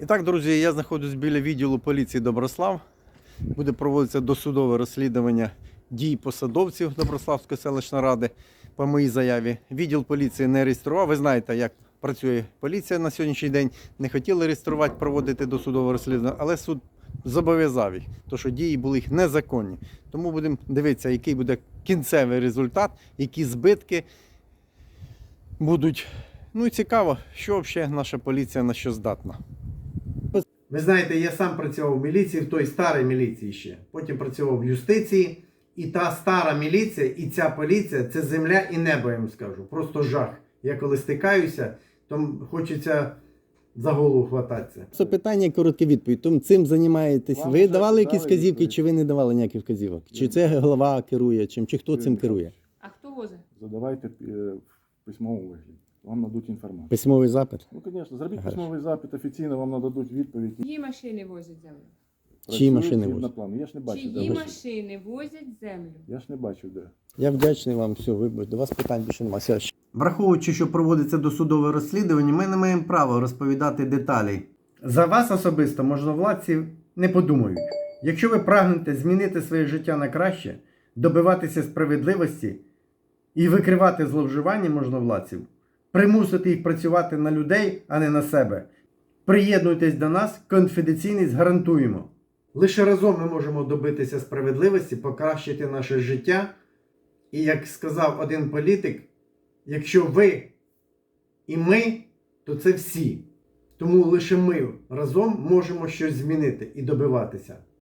І так, друзі, я знаходжусь біля відділу поліції Доброслав. Буде проводитися досудове розслідування дій посадовців Доброславської селищної ради по моїй заяві. Відділ поліції не реєстрував. Ви знаєте, як працює поліція на сьогоднішній день. Не хотіли реєструвати, проводити досудове розслідування, але суд зобов'язав їх, тому що дії були їх незаконні. Тому будемо дивитися, який буде кінцевий результат, які збитки будуть. Ну і цікаво, що взагалі наша поліція на що здатна. Ви знаєте, я сам працював в міліції, в той старій міліції ще. Потім працював в юстиції. І та стара міліція, і ця поліція це земля і небо, я вам скажу. Просто жах. Я коли стикаюся, то хочеться за голову хвататися. Це питання, коротка відповідь. Тому цим займаєтесь. Вам ви давали якісь дали вказівки, відповідь. чи ви не давали ніяких вказівок? Чи це голова керує, чим, чи хто цим керує? А хто возить? Задавайте е, в письмовому вигляді. Вам надуть інформацію. Письмовий запит? Ну, звісно, зробіть Ага. письмовий запит, офіційно вам нададуть відповідь. Чиї машини возять землю? Чиї Працюють машини згідно возять? плану. Я ж не бачу, де Чиї ваші. машини возять землю? Я ж не бачу, де. Я вдячний вам. Все, вибач, до вас питань більше немає. Все. Враховуючи, що проводиться досудове розслідування, ми не маємо права розповідати деталі. За вас особисто можновладці не подумають. Якщо ви прагнете змінити своє життя на краще, добиватися справедливості і викривати зловживання можновладців, примусити їх працювати на людей, а не на себе. Приєднуйтесь до нас, конфіденційність гарантуємо. Лише разом ми можемо добитися справедливості, покращити наше життя. І як сказав один політик, якщо ви і ми, то це всі. Тому лише ми разом можемо щось змінити і добиватися.